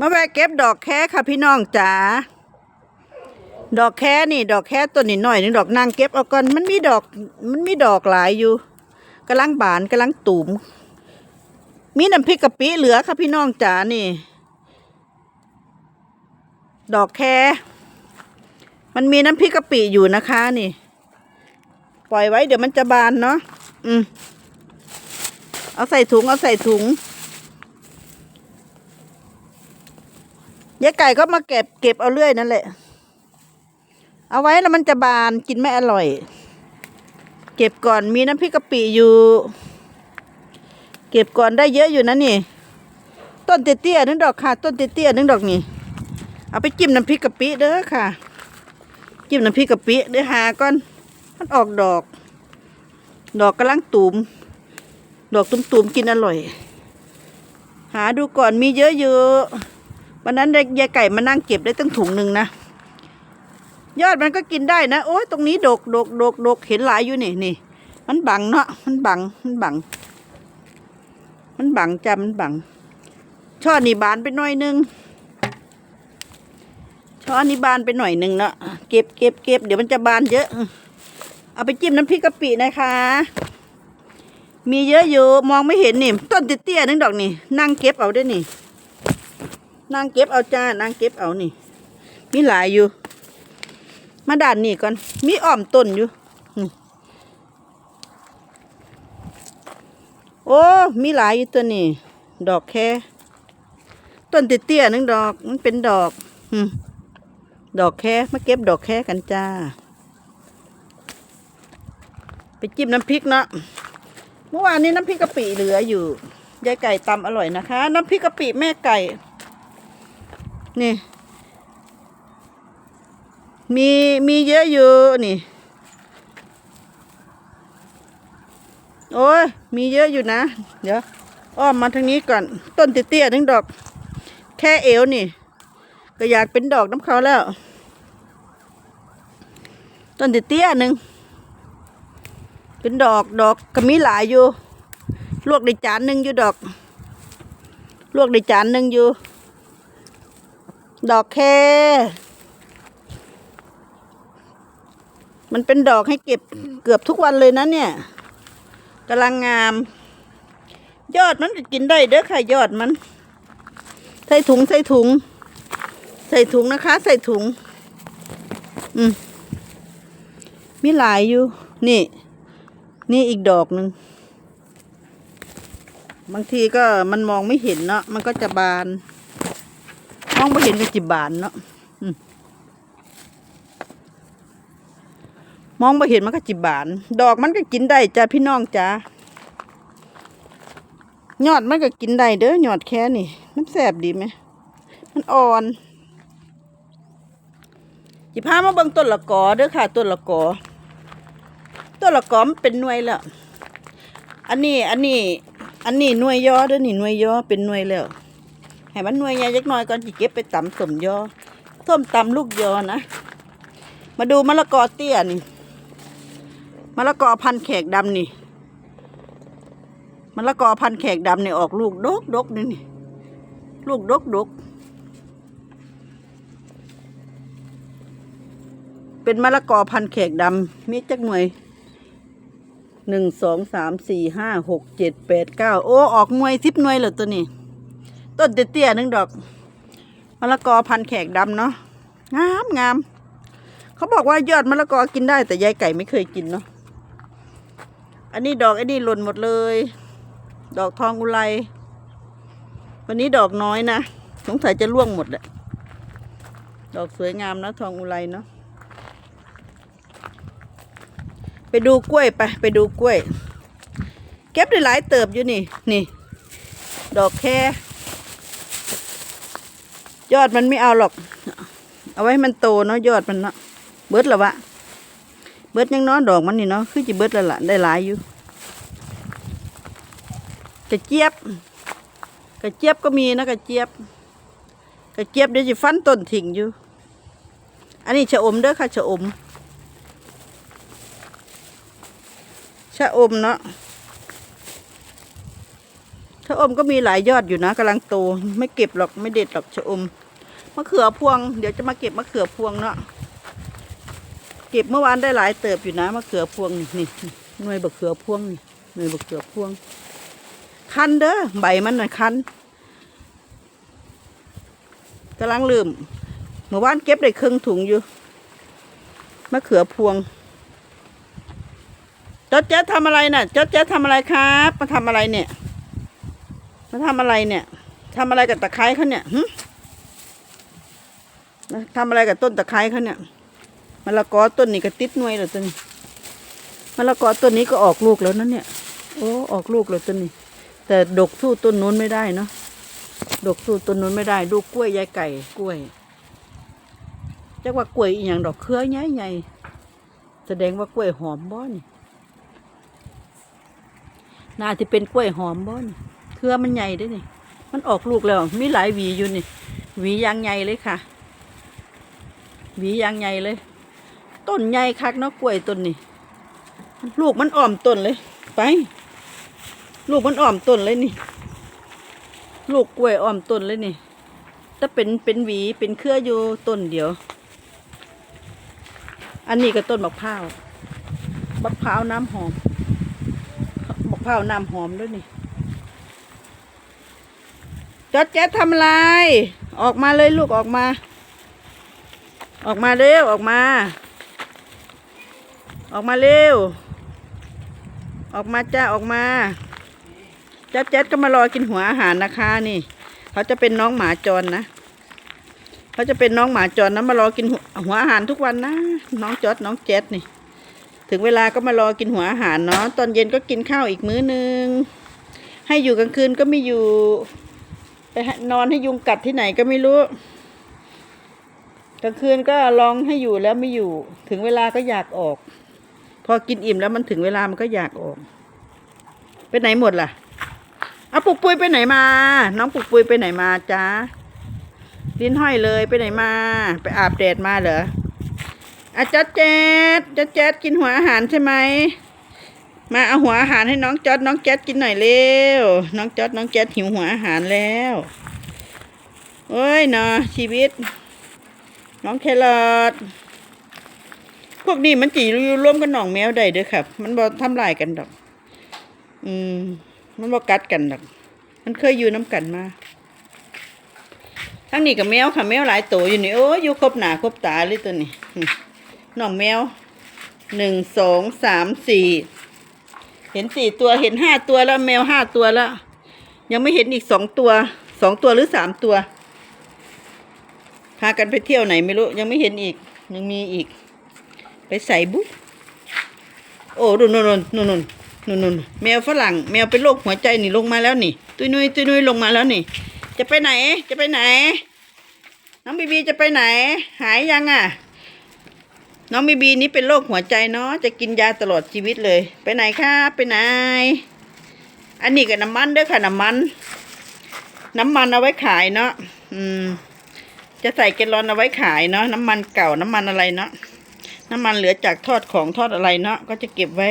มาแวะเก็บดอกแค่ค่ะพี่น้องจ๋าดอกแค่นี่ ดอกแค่ต้นนิดหน่อยหนึงดอกนางเก็บเอาก่อนมันมีดอก มันมีดอกหลายอยู่กำลังบานกำลังตูมมีน้ำพริกกะปิเหลือค่ะพี่น้องจ๋านี่ ดอกแค่มันมีน้ำพริกกะปิอยู่นะคะนี่ ปล่อยไว้เดี๋ยวมันจะบานเนาะอืมเอาใส่ถุงเอาใส่ถุง ยายไก่ก็มาเก็บเก็บเอาเรื่อยนั่นแหละ เอาไว้แล้วมันจะบานกินไม่อร่อย เก็บก่อนมีน้ำพริกกะปิอยู่ เก็บก่อนได้เยอะอยู่นะนี่ ต้นเตี้ยๆนึงดอกค่ะ ต้นเตี้ยๆนึงดอกนี่ เอาไปจิ้มน้ำพริกกะปิเด้อค่ะ จิ้มน้ำพริกกะปิเด้อหาก่อนมันออกดอก ดอกกำลังตูม ดอกตุ่มๆกินอร่อย หาดูก่อนมีเยอะอยู่ วันนั้นยายไก่มานั่งเก็บได้ตั้งถุงหนึ่งนะยอดมันก็กินได้นะโอ้ยตรงนี้ดกดกดกดกเห็นหลายอยู่นี่นี่ มันบังเนาะมันบังมันบัง มันบังจ้ะมันบังช่อนี่บานไปหน่อยนึงช่อนี่บานไปหน่อยนึงเนาะเก็บเก็บเก็บเดี๋ยวมันจะบานเยอะ เอาไปจิ้มน้ำพริกกะปินะคะ มีเยอะอยู่มองไม่เห็นนี่ ต้นเตี้ยๆนึงดอกนี่ นั่งเก็บเอาได้นี่ นั่งเก็บเอาจ้านั่งเก็บเอานี่ มีหลายอยู่ มาด่านนี่ก่อน มีอ้อมต้นอยู่นี่โอ้ มีหลายอยู่ตัวนี่ ดอกแค่ ต้นเตี้ยๆนึงดอก มันเป็นดอกอดอกแค่มาเก็บดอกแค่กันจ้า ไปจิ้มน้ำพริกเนาะ เมื่อวานนี้น้ำพริกกะปิเหลืออยู่ ยายไก่ตำอร่อยนะคะ น้ำพริกกะปิแม่ไก่ นี่ มีมีเยอะอยู่นี่ โอ้ยมีเยอะอยู่นะ เดี๋ยวอ้อมมาทางนี้ก่อน ต้นเตี้ยๆนึงดอก แค่เอวนี่ ก็อยากเป็นดอกน้ำเขาแล้ว ต้นเตี้ยๆหนึ่งเป็นดอกดอกก็มีหลายอยู่ ลวกในจานหนึ่งอยู่ดอก ลวกในจานหนึ่งอยู่ ดอกแค มันเป็นดอกให้เก็บเกือบทุกวันเลยนะเนี่ยกำลังงาม ยอดมันก็กินได้เด้อค่ะยอดมัน ใส่ถุงใส่ถุง ใส่ถุงนะคะ ใส่ถุง อืมมีหลายอยู่ นี่ นี่อีกดอกหนึ่งบางทีก็มันมองไม่เห็นเนาะมันก็จะบาน องไม่เห็นก็จิบานเนาะมองไม่เห็นมันก็จิบาน ดอกมันก็กินได้จ้ะพี่น้องจ้ายอดมันก็กินได้เด้อยอดแค่นี่มันแสบดีไหมมันอ่อนจิพามาเบิ่งต้นละกอเด้อค่ะต้นละกอต้นละกอมันเป็นหน่วยแล้ว อันนี้อันนี้ อันนี้หน่วยยอเด้อนี่หน่วยยอเป็นหน่วยแล้ว ให้มันหน่วยใหญ่จักน่อยก่อนจิเก็บไปตำสมยอส้มตำลูกยอนะ มาดูมะละกอเตี้ยนี่มะละกอพันแขกดำนี่มะละกอพันแขกดำนี่ออกลูกดกดกนี่นี่ลูกดกดกเป็นมะละกอพันแขกดำมีจักหน่วยหนึ่งสองสามสี่ห้าหกเจ็ดแปดเก้าโอ้ ออกหน่วยสิบหน่วยเหรอตัวนี้ ต้นเตี้ยๆหนึงดอกมะละกอพันแขกดำเนาะงามงามเขาบอกว่ายอดมะละกอกินได้แต่ยายไก่ไม่เคยกินเนาะอันนี้ดอกไอ้นี่หล่นหมดเลย ดอกทองอุไรวันนี้ดอกน้อยนะสงสัยจะร่วงหมดแหละดอกสวยงามนะทองอุไรเนาะไปดูกล้วยไปไปดูกล้วย เก็บได้หลายเติบอยู่นี่นี่ ดอกแค่ ยอดมันไม่เอาหรอก เอาไว้ให้มันโตเนาะยอดมันเนาะเบิดแล้ววะเบิดยังน้อดอกมันนี่เนาะคือจะเบิดแล้วล่ะได้หลายอยู่กระเจี๊ยบกระเจี๊ยบก็มีนะกระเจี๊ยบกระเจี๊ยบเดี๋ยวจะฟันต้นถิ่งอยู่ อันนี้ชะอมเด้อค่ะชะอมชะอมเนาะชะอมก็มีหลายยอดอยู่นะกำลังโต ไม่เก็บหรอกไม่เด็ดหรอกชะอม มะเขือพวง เดี๋ยวจะมาเก็บมะเขือพวงเนาะเก็บเมื่อวานได้หลายเติบอยู่นะมะเขือพวงนี่นี่หน่วยบะเขือพวงนี่หน่วยบะเขือพวง คันเด้อใบมันน่ะคันกำลังลืมเมื่อวานเก็บได้ครึ่งถุงอยู่มะเขือพวงจดแจ๊ดทำอะไรน่ะจดแจ๊ดทำอะไรครับ มาทำอะไรเนี่ย มาทำอะไรเนี่ยทำอะไรกับตะไคร้เขาเนี่ยหึ ทำอะไรกับต้นตะไคร้เขาเนี่ยมะละกอต้นนี้ก็ติดหน่วยแล้วต้นมะละกอต้นนี้ก็ออกลูกแล้วนั่นเนี่ยโอ้ออกลูกแล้วต้นนี้ แต่ดกสู้ต้นนู้นไม่ได้เนาะดกสู้ต้นนู้นไม่ได้ดูกล้วยยายไก่กล้วยจักว่ากล้วยอีหยังดอกเครือใหญ่ใหญ่แสดงว่ากล้วยหอมบ่นี่น่าจะเป็นกล้วยหอมบ่นี่เครือมันใหญ่ด้วยนี่ มันออกลูกแล้ว มีหลายหวีอยู่นี่ หวียางใหญ่เลยค่ะ หวียางใหญ่เลย ต้นใหญ่คักเนาะกล้วยต้นนี่ลูกมันอ่อมต้นเลย ไป ลูกมันอ่อมต้นเลยนี่ ลูกกล้วยอ่อมต้นเลยนี่ถ้าเป็นเป็นหวีเป็นเครืออยู่ต้นเดียว อันนี้ก็ต้นมะพร้าวมะพร้าวน้ำหอมมะพร้าวน้ำหอมด้วยนี่จอดแจ๊ดทำอะไรออกมาเลยลูกออกมา ออกมาเร็ว ออกมา ออกมาเร็ว ออกมาจ้าออกมาจอดแจ๊ดก็มารอกินหัวอาหารนะคะนี่ เขาจะเป็นน้องหมาจรนะเขาจะเป็นน้องหมาจรนะมารอกินหัวอาหารทุกวันนะ น้องจอดน้องแจ๊ดนี่ ถึงเวลาก็มารอกินหัวอาหารเนาะตอนเย็นก็กินข้าวอีกมื้อนึงให้อยู่กลางคืนก็ไม่อยู่ ไปนอนให้ยุงกัดที่ไหนก็ไม่รู้ กลางคืนก็ลองให้อยู่แล้วไม่อยู่ ถึงเวลาก็อยากออก พอกินอิ่มแล้วมันถึงเวลามันก็อยากออก ไปไหนหมดล่ะเอาปุกปุยไปไหนมา น้องปุกปุยไปไหนมาจ้าลิ้นห้อยเลยไปไหนมา ไปอาบแดดมาเหรออาจัดแจ๊ดจัดแจ๊ดกินหัวอาหารใช่ไหมมาเอาหัวอาหารให้น้องจอดน้องแจ๊ดกินหน่อยเร็วน้องจอดน้องแจ๊ดหิวหัวอาหารแล้ว โอ้ยเนาะชีวิต น้องแครอทพวกนี้มันจีอยู่ร่วมกับน้องแมวได้เด้อครับมันบ่ทำลายกันดอก อืม มันบ่กัดกันดอก มันเคยอยู่น้ำกันมาทั้งนี้กับแมวค่ะแมวหลายตัวอยู่นี่โอ้ยอยู่ครบหนาครบตาเลยตัวนี้น้องแมวหนึ่งสองสามสี่เห็นสี่ตัวเห็นห้าตัวแล้วแมวห้าตัวแล้ว ยังไม่เห็นอีกสองตัวสองตัวหรือสามตัว พากันไปเที่ยวไหนไม่รู้ยังไม่เห็นอีกยังมีอีก ไปใส่บุ๊กโอ้ดูนนนนนนนนนแมวฝรั่ง แมวเป็นโรคหัวใจนี่ลงมาแล้วนี่ ตุ้ยนุยตุ้ยนุยลงมาแล้วนี่ จะไปไหน จะไปไหน น้องบีบีจะไปไหน หายยังอะ น้องบีบีนี้เป็นโรคหัวใจเนาะจะกินยาตลอดชีวิตเลย ไปไหนครับไปไหน อันนี้ก็น้ำมันเด้อค่ะน้ำมัน น้ำมันเอาไว้ขายเนาะอืม จะใส่แกลลอนเอาไว้ขายเนาะน้ำมันเก่าน้ำมันอะไรเนาะน้ำมันเหลือจากทอดของทอดอะไรเนาะก็จะเก็บไว้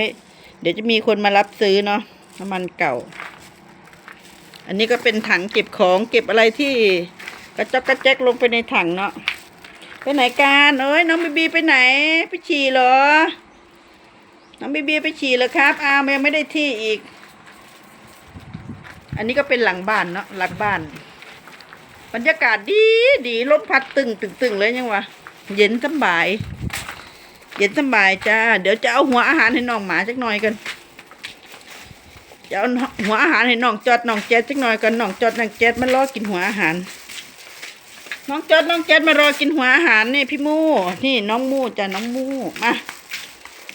เดี๋ยวจะมีคนมารับซื้อเนาะน้ำมันเก่า อันนี้ก็เป็นถังเก็บของเก็บอะไรที่กระจอกกระแจกลงไปในถังเนาะไปไหนกันเอ้ยน้องบีบีไปไหนไปฉี่เหรอ น้องบีบีไปฉี่เหรอครับอ้าวยังไม่ได้ที่อีก อันนี้ก็เป็นหลังบ้านเนาะหลังบ้าน บรรยากาศดีดีลมพัดตึงตึงตึงเลยยังวะเย็นสบาย เย็นสบายจ้า เดี๋ยวจะเอาหัวอาหารให้น้องหมาจักหน่อยกันจะเอาหัวอาหารให้น้องจอดน้องแจ๊ดจักหน่อยกันน้องจอดน้องแจ๊ดมันรอกินหัวอาหาร น้องจอดน้องแจ๊ดมารอกินหัวอาหารนี่พี่มูนี่น้องมูจ้ะน้องมูมา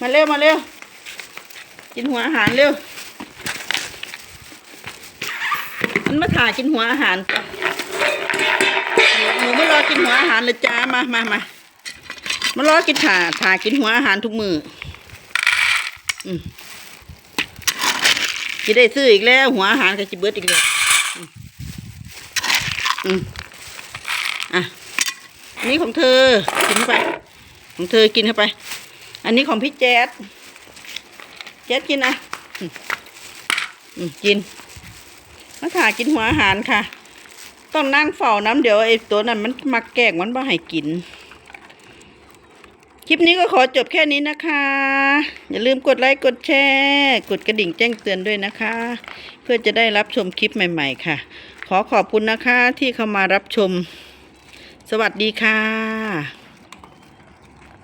มาเร็วมาเร็วกินหัวอาหารเร็วมันมาถ่ายกินหัวอาหารจ้ะ หนูหนูมารอกินหัวอาหารเลยจ้ามามามามารอกินถ่าถ่ากินหัวอาหารทุกมืออืมจะได้ซื้ออีกแล้ว หัวอาหารก็จะเบิดอีกแล้วอืมอืมอะอันนี้ของเธอกินเข้าไป ของเธอกินเข้าไป อันนี้ของพี่แจ๊ดแจ๊ดกินอะอืมอืมกินมาถ่ากินหัวอาหารค่ะ ต้องนั่งเฝ้าน้ำเดี๋ยวไอ้ตัวนั้นมันมาแกงมันบ่ให้กิน คลิปนี้ก็ขอจบแค่นี้นะคะ อย่าลืมกดไลค์กดแชร์ กดกระดิ่งแจ้งเตือนด้วยนะคะ เพื่อจะได้รับชมคลิปใหม่ ๆ ค่ะ ขอขอบคุณนะคะที่เข้ามารับชม สวัสดีค่ะ